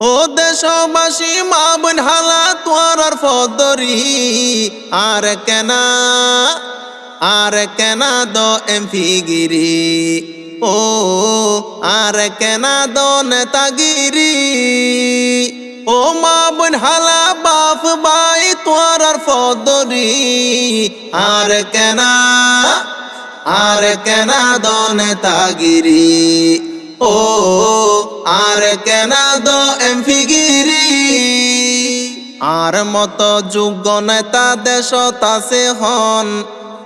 ও দেশবাসী, মা বোন হালা তোয়ার ফদরি। আর কেনা আর কেনা দ এমফিগিরি ও, আর কেনা দ নেতাগিরি ও মা বোন হালা বাপ বাই তোয়ার ফদরি। আর কেনা আর কেনা দ নেতাগিরি ও আর কেনা দ এমফিগিরি আর মত যোগ্য নেতা দেশ তাসে হন,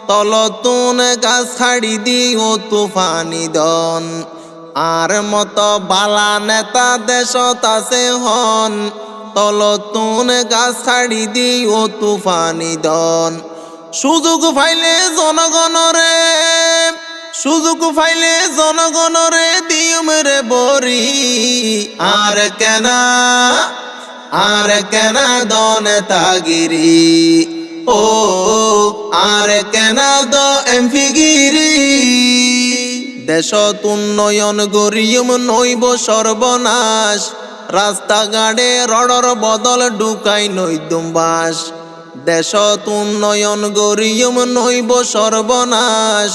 তলতুন গাছ ছাড়ি দিও তুফানি দন। আর মত বালা নেতা দেশ তাসে হন, তলতুন গাছ ছাড়ি দিও তুফানি দন। সুযোগ পাইলে জনগণরে সুযোগ পাইলে জনগণরে দিয়ম রে বরি আর কেনা আর কেনা দন তাগিরি। ও, আর কেনা দ এমফিগিরি দেশত উন্নয়ন গরিয়ম নইব সর্বনাশ। রাস্তাঘাটে রডর বদল ঢুকাই নৈদুম বাস। দেশত উন্নয়ন গরিয়ম নইব সর্বনাশ।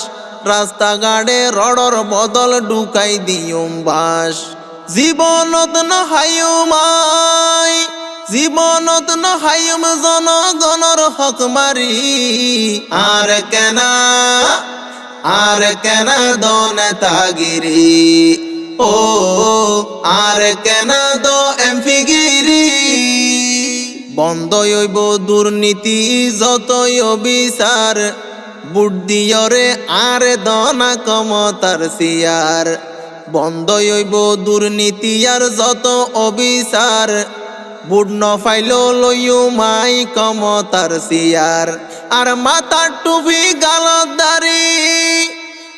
রাস্তাঘাটে রডর বদল ঢুকাই দিয়ম বাস। জীবনত নহায়ুমাই জীবনত নহায়ুম জনগণর হক মারি আর কেনা আর কেনা দন তাগিরি ও, আর কেনা দ এমফিগিরি বন্ধ হইব দুর্নীতি যতই বিচার বুদ্ধিয়রে আর দনা কমতার সিয়ার বন্ধ হইব দুর্নীতি আর যত অবিচার। বুড নফাইল লইও মাই কমতার সিয়ার আর মাথার টুপি গালদারি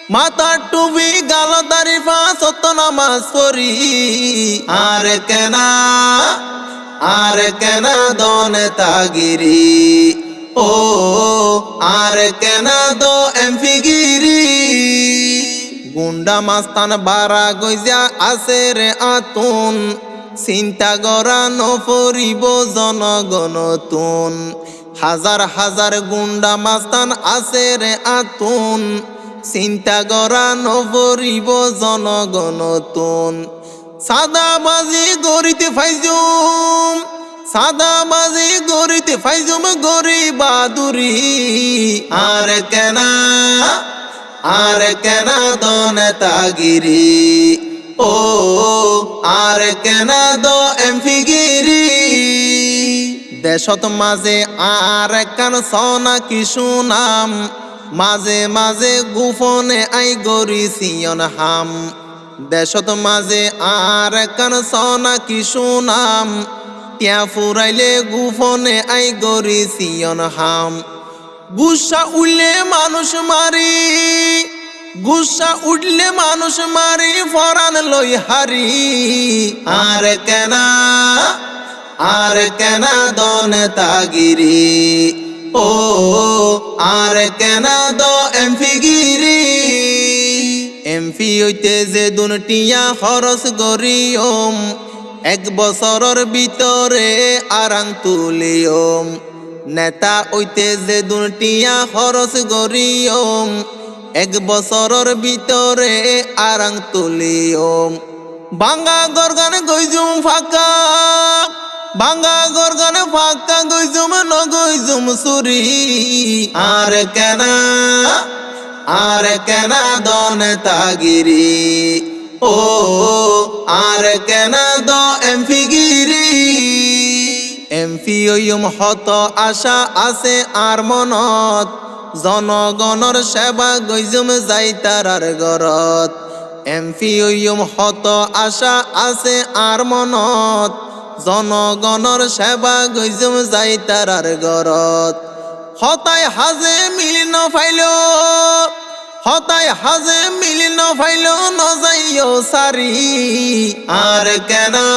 মাথার টুপি গালদারি ফাঁসত নামাজ পড়ি। আর কেনা আর কেনা দন তাগিরি। ও, আর কেনা দ এমফিগিরি? গুন্ডা মাস্তান বারা গইজা আছে রে আতুন। চিন্তা গরা নপরিব জনগণ হাজার হাজার গুন্ডা মাস্তান আছে রে আতুন। চিন্তা গরা নপরিব জনগণ সাদা বাজি গরিতে ফাইজুম সাদা বাজি গরিতে ফাইজুম গরি বাদুরি। আর কেনা আর কেনা দন তাগিরি। ও, আর কেনা দ এমফিগিরি দেশত মাঝে আর কান সনা কিছু নাম মাঝে মাঝে গুফনে আই গরি সিয়ন হাম। দেশত মাঝে আর কান সনা কিছু নাম তিয়া ফুরাইলে গুফনে আই গরি সিয়ন হাম। গুসা উঠলে মানুষ মারি, গুসা উঠলে মানুষ মারি, ফরান লই হারি। আর কেনা আর কেনা দন তাগিরি। ও, আর কেনা দ এমফিগিরি এমপি হইতে যে দুনটিয়া খরচ গরিয়ম এক বছরের ভিতরে আরাং তুলিয়ম। নেতা হইতে যে দুনটিয়া খরচ গরিয়ম এক বছরের ভিতরে আরাং তুলিয়ম। বাঙ্গা গরগান গইজুম ফাঁকা বাঙ্গা গরগান ফাঁকা গইজুম নগইজুম সুরি। আর কেনা আর কেনা দন তাগিরি। ও, আর কেনা দ এমফিগিরি এমপি ওয়ুম হত আশা আছে আর মনত। জনগণর সেবা গইজুম যাই তারার গরত এমপি ওয়ুম হত আশা আছে আর মনত। জনগণর সেবা গইজুম যাই তারার গরত হতাই হাজে মিলি নফাইল হতাই হাজে মিলি নফাইল নজাইও সারি। আর কেনা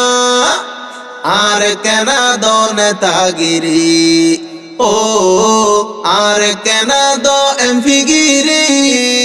আর কেনা দন তাগিরি। ও, আর কেনা দ এমফিগিরি